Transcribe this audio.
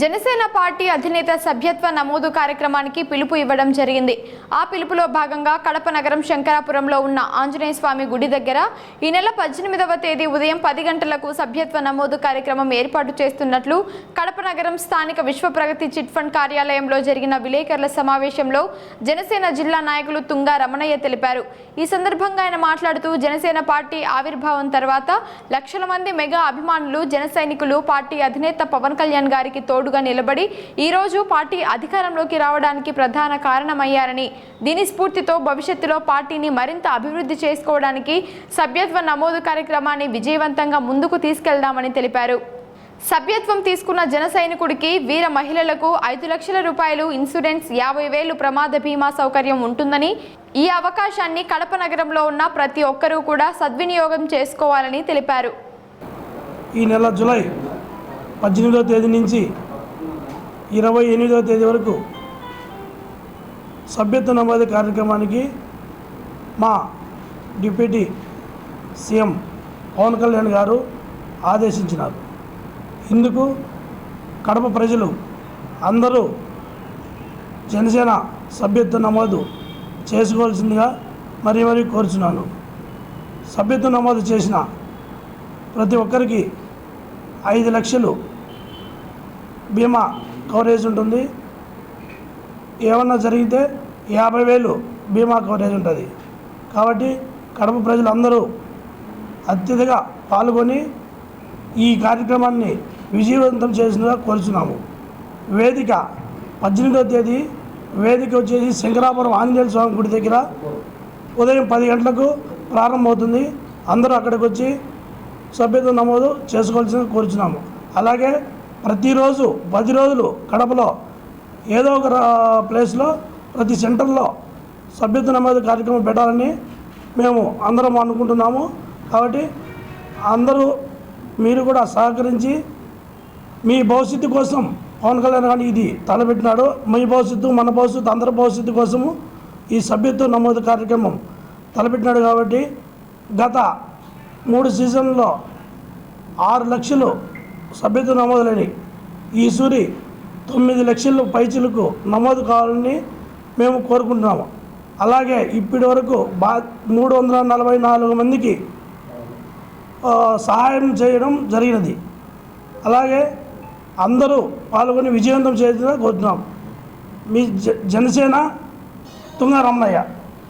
Janasena party అధినేత సభ్యత్వ నమోదు కార్యక్రమానికి పిలుపు ఇవ్వడం జరిగింది. ఆ పిలుపులో భాగంగా కడప నగరం శంకరాపురంలో ఉన్న ఆంజనేయ స్వామి గుడి దగ్గర ఈ నెల పద్దెనిమిదవ తేదీ ఉదయం పది గంటలకు సభ్యత్వ నమోదు కార్యక్రమం ఏర్పాటు చేస్తున్నట్లు కడప నగరం స్థానిక విశ్వప్రగతి చిట్ ఫండ్ కార్యాలయంలో జరిగిన విలేకరుల సమావేశంలో జనసేన జిల్లా నాయకులు తుంగా రమణయ్య తెలిపారు. ఈ సందర్భంగా ఆయన మాట్లాడుతూ జనసేన పార్టీ ఆవిర్భావం తర్వాత లక్షల మంది మెగా అభిమానులు జన సైనికులు పార్టీ అధినేత పవన్ కళ్యాణ్ గారికి తోడు తోడుగా నిలబడి ఈ రోజు పార్టీ అధికారంలోకి రావడానికి ప్రధాన కారణమయ్యారని దీని స్ఫూర్తితో భవిష్యత్తులో పార్టీని మరింత అభివృద్ధి చేసుకోవడానికి సభ్యత్వ నమోదు కార్యక్రమాన్ని విజయవంతంగా ముందుకు తీసుకెళ్దామని తెలిపారు. సభ్యత్వం తీసుకున్న జన సైనికుడికి వీర మహిళలకు ఐదు లక్షల రూపాయలు ఇన్సూరెన్స్ యాభై వేలు ప్రమాద బీమా సౌకర్యం ఉంటుందని ఈ అవకాశాన్ని కడప నగరంలో ఉన్న ప్రతి ఒక్కరూ కూడా సద్వినియోగం చేసుకోవాలని తెలిపారు. ఈ నెల జులై పద్దెనిమిదో తేదీ నుంచి ఇరవై ఎనిమిదవ తేదీ వరకు సభ్యత్వ నమోదు కార్యక్రమానికి మా డిప్యూటీ సీఎం పవన్ కళ్యాణ్ గారు ఆదేశించినారు. ఇందుకు కడప ప్రజలు అందరూ జనసేన సభ్యత్వ నమోదు చేసుకోవాల్సిందిగా మరీ మరీ కోరుచున్నాను. సభ్యత్వ నమోదు చేసిన ప్రతి ఒక్కరికి ఐదు లక్షలు బీమా కవరేజ్ ఉంటుంది. ఏమన్నా జరిగితే యాభై వేలు బీమా కవరేజ్ ఉంటుంది. కాబట్టి కడప ప్రజలందరూ అత్యధిక పాల్గొని ఈ కార్యక్రమాన్ని విజయవంతం చేసినగా కోరుచున్నాము. వేదిక పద్దెనిమిదవ తేదీ వేదిక వచ్చేసి శంకరాపురం ఆంజనేయ స్వామి గుడి దగ్గర ఉదయం పది గంటలకు ప్రారంభమవుతుంది. అందరూ అక్కడికి వచ్చి సభ్యత్వ నమోదు చేసుకోవాల్సిందిగా కోరుచున్నాము. అలాగే ప్రతిరోజు పది రోజులు కడపలో ఏదో ఒక ప్లేస్లో ప్రతి సెంటర్లో సభ్యత్వ నమోదు కార్యక్రమం పెట్టాలని మేము అందరం అనుకుంటున్నాము. కాబట్టి అందరూ మీరు కూడా సహకరించి మీ భవిష్యత్తు కోసం పవన్ కళ్యాణ్ గారు ఇది తలపెట్టినాడు. మీ భవిష్యత్తు మన భవిష్యత్తు అందరి భవిష్యత్తు కోసము ఈ సభ్యత్వ నమోదు కార్యక్రమం తలపెట్టినాడు కాబట్టి గత మూడు సీజన్లో ఆరు లక్షలు సభ్యత్వ నమోదులని ఈ సూరి తొమ్మిది లక్షలు పైచులకు నమోదు కావాలని మేము కోరుకుంటున్నాము. అలాగే ఇప్పటి వరకు బా మూడు వందల నలభై నాలుగు మందికి సహాయం చేయడం జరిగినది. అలాగే అందరూ పాల్గొని విజయవంతం చేయాలని కోరుతున్నాం. మీ జ జనసేన తుంగ రమణయ్య.